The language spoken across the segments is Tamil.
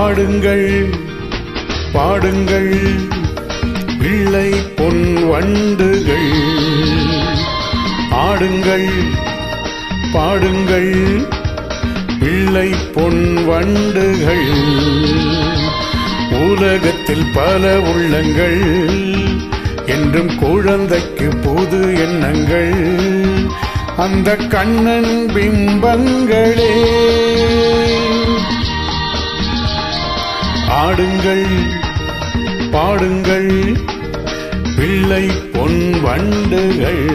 பாடுங்கள் பாடுங்கள். பிள்ளை பொன் வண்டுகள். ஆடுங்கள் பாடுங்கள். பிள்ளை பொன் வண்டுகள். உலகத்தில் பல உள்ளங்கள். என்றும் குழந்தைக்கு புது எண்ணங்கள். அந்த கண்ணன் பிம்பங்களே. பாடுங்கள் பாடுங்கள். பிள்ளை பொன் வண்டுகள்.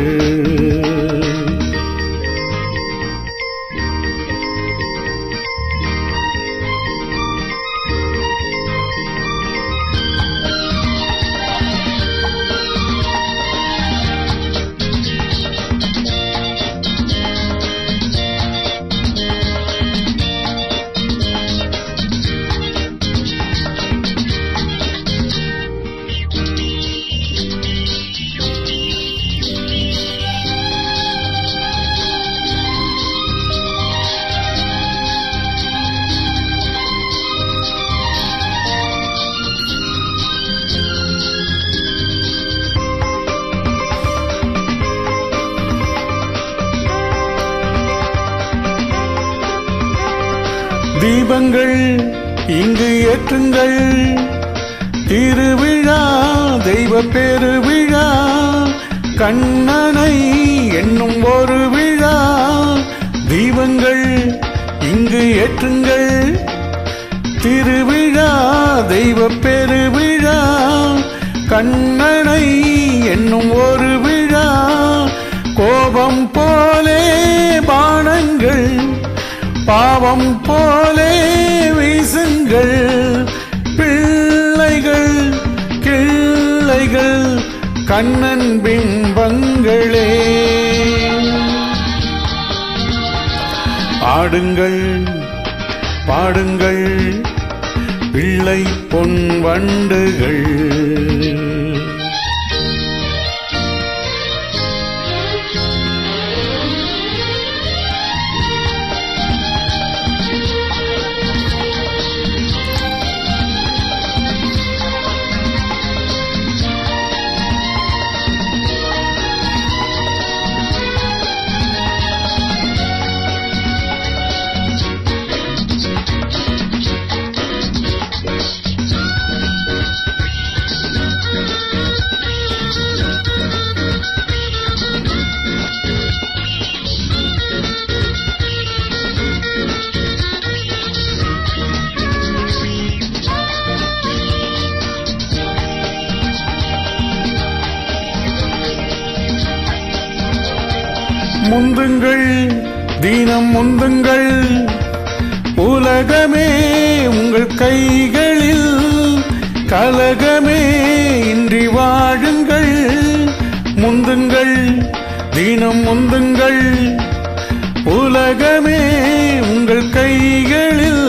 தீபங்கள் இங்கு ஏற்றுங்கள். திருவிழா தெய்வ பெருவிழா கண்ணனை என்னும் ஒரு விழா. தீபங்கள் இங்கு ஏற்றுங்கள். திருவிழா தெய்வ பெருவிழா கண்ணனை என்னும் ஒரு விழா. கோபம் போலே பானங்கள் பாவம் போலே வீசுங்கள். பிள்ளைகள் கிள்ளைகள் கண்ணன் பிம்பங்களே ஆடுங்கள் பாடுங்கள். பிள்ளை பொன் வண்டுகள். முந்துங்கள் தீனம் முந்துங்கள். உலகமே உங்கள் கைகளில் கலகமே இன்றி வாழுங்கள். முந்துங்கள் தீனம் முந்துங்கள். உலகமே உங்கள் கைகளில்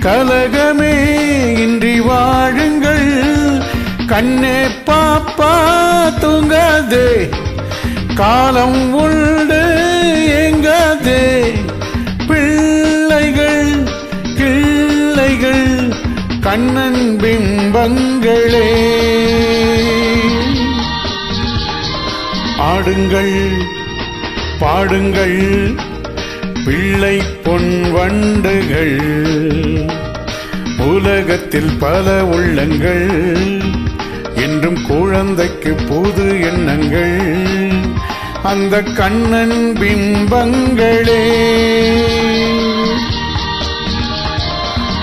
கலகமே இன்றி வாழுங்கள். கண்ணே பாப்பா தூங்காதே. காலம் உண்டு எங்காதே. பிள்ளைகள் கிள்ளைகள் கண்ணன் பிம்பங்களே. ஆடுங்கள் பாடுங்கள் பிள்ளை பொன் வண்டுகள். உலகத்தில் பல உள்ளங்கள். என்றும் குழந்தைக்கு புது எண்ணங்கள். அந்த கண்ணன் பிம்பங்களே.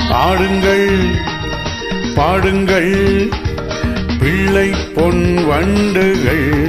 பாடுங்கள் பாடுங்கள் பிள்ளை பொன் வண்டுகள்.